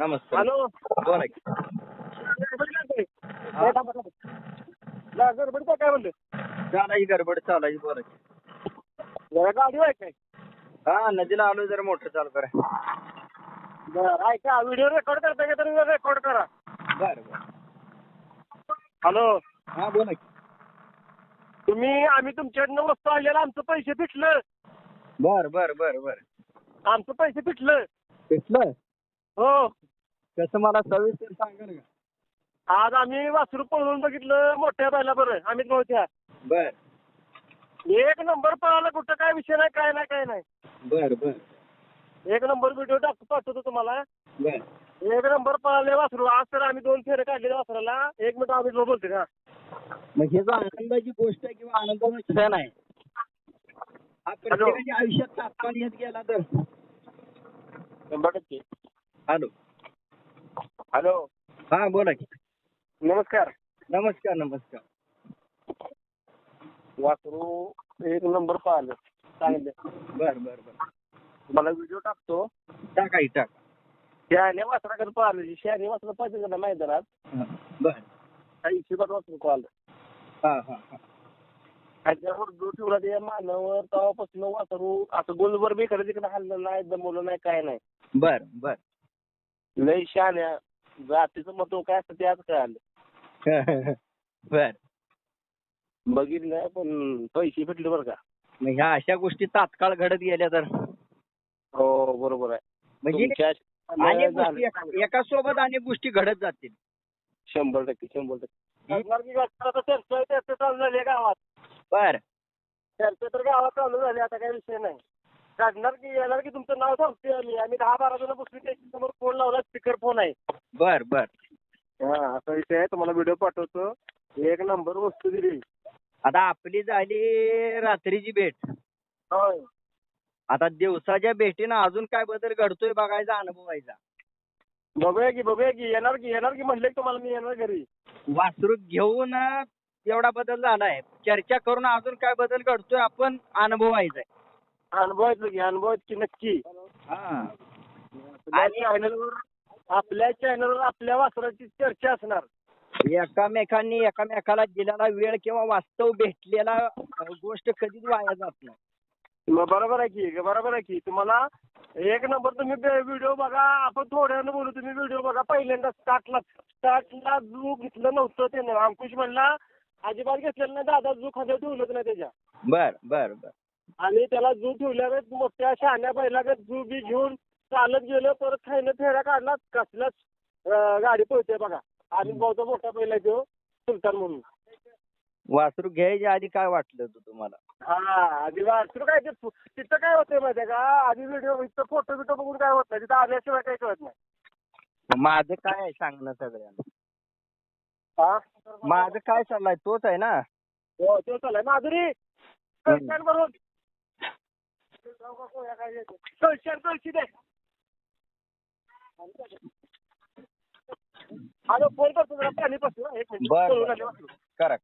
नमस्कार. हॅलो. बोला की ला, गडबड काय म्हणलं? चालायची गडबड चालायची बोला की. जरा गाडी आहे काय? हा नदीला आलो जरा मोटर चालू करा. बरं ऐका व्हिडिओ रेकॉर्ड करता का तरी रेकॉर्ड करा. बरं बरं. हॅलो. हा बोला की. तुम्ही आम्ही तुमच्याकडनं वस्तू आणलेलं आमचं पैसे फिटलं बरं बरं बरं बरं. आमचं पैसे फिटलं कसलं हो. कसं मला सविस्तर सांगा ना आज आम्ही वासरू पळवून बघितलं मोठ्या बैला बरं आम्ही नव्हत्या बर. एक नंबर पळाला कुठं काय विषय नाही काय नाही काय नाही. बर बर. एक नंबर व्हिडिओ टाकतो पाठवतो तुम्हाला. बर. एक नंबर पळाले वासरू. आज तर आम्ही दोन फेरे काढले वासराला. एक मिनिट आम्ही बोलतो का? मग हे जो आनंदाची गोष्ट आहे किंवा आनंदाचा क्षण आहे हा प्रत्येकाच्या आयुष्यात तात्काळ येत गेला तर? शंभर टक्के. हॅलो. हॅलो. हा बोला की. नमस्कार. नमस्कार नमस्कार. वासरू एक नंबर पाहिलं. सांगितलं बर बर बर. मला व्हिडिओ टाकतो. टाका ही टाका. शहाण्या वासराकडे पाहिलं. शहाणी वासरा पाहिजे का मैदानात हा, बर. काही हिशोबात वासरू पाहिलं. हा हा हा. त्याच्यावर जो ठेवला ते मानवर तेव्हापासून वासरू असं गोलभर बी इकडे तिकडे हल्लं नाही दमवलं नाही काय नाही. बर बर. लय शहाण्या जातीचं महत्त्व काय असतं ते आज कळालं. बर. बघितलं पण पैसे भेटले बरं का. मग ह्या अशा गोष्टी तात्काळ घडत गेल्या तर. हो बरोबर आहे. म्हणजे तुमच्या अनेक. गोष्टी एका- एका सोबत अनेक गोष्टी घडत जातील. शंभर टक्के शंभर टक्के. की आता चर्चा चर्चा चालू झाली आहे गावात. बर. चर्चा तर गावात चालू झाली आता काही विषय नाही. काढणार की येणार की तुमचं नाव सांगते आम्ही. आम्ही दहा बारा जण बसली त्याच्यासमोर फोन लावला स्पीकर फोन आहे. बर बर. हा असा विषय आहे. तुम्हाला व्हिडिओ पाठवतो. एक नंबर वस्तू दिली. आता आपली झाली रात्रीची भेट. होय. आता दिवसाच्या भेटीनं अजून काय बदल घडतोय बघायचा अनुभवायचा बघूया की बघूया की. येणार की येणार की म्हणले की तुम्हाला मी येणार घरी. वासरू घेऊन एवढा बदल झालाय. चर्चा करून अजून काय बदल घडतोय आपण अनुभवायचा अनुभवायचं की अनुभवायचं की नक्की? हा. आपल्या चॅनलवर आपल्या चॅनलवर आपल्या वासराची चर्चा असणार. एकामेकांनी एकामेकाला दिलेला वेळ किंवा वास्तव भेटलेला अं, गोष्ट कधीच वाया जात नाही. मग बरोबर आहे की बरोबर आहे की. तुम्हाला एक नंबर तुम्ही व्हिडिओ बघा आपण थोड्यानं बोलू तुम्ही व्हिडिओ बघा. पहिल्यांदा स्टार्टला स्टार्टला जू घेतलं नव्हतं त्याने. अंकुश म्हणला अजिबात घेतलेलं नाही दादा जू खांद्यावर ठेवलंच नाही त्याच्या. बर बर बर. आणि त्याला जू ठेवल्यावर मोठ्या शहाण्या बैलागत जू बी घेऊन चालत गेलो परत खायनं फेऱ्या काढला कसलाच अं, गाडी पळते बघा. आणि बहुता मोठा बैल आहे तो सुलतान म्हणून. वासरू घ्यायच्या आधी काय वाटलं होतं तुम्हाला? हा आधी वासरू काय ते तिथं काय होतंय माहितीये का? आधी व्हिडिओ इथं फोटो बिटो बघून काय होत नाही तिथं आल्याशिवाय काही कळत नाही. माझं काय आहे सांगणं सगळ्यांना? हा? माझं काय चाललंय तोच आहे ना? हो तो चाललाय. माधुरी भरून कळशान कळशी दे हॅलो फोन करतो जरा. पाणी पासून एक मिनिट. करा.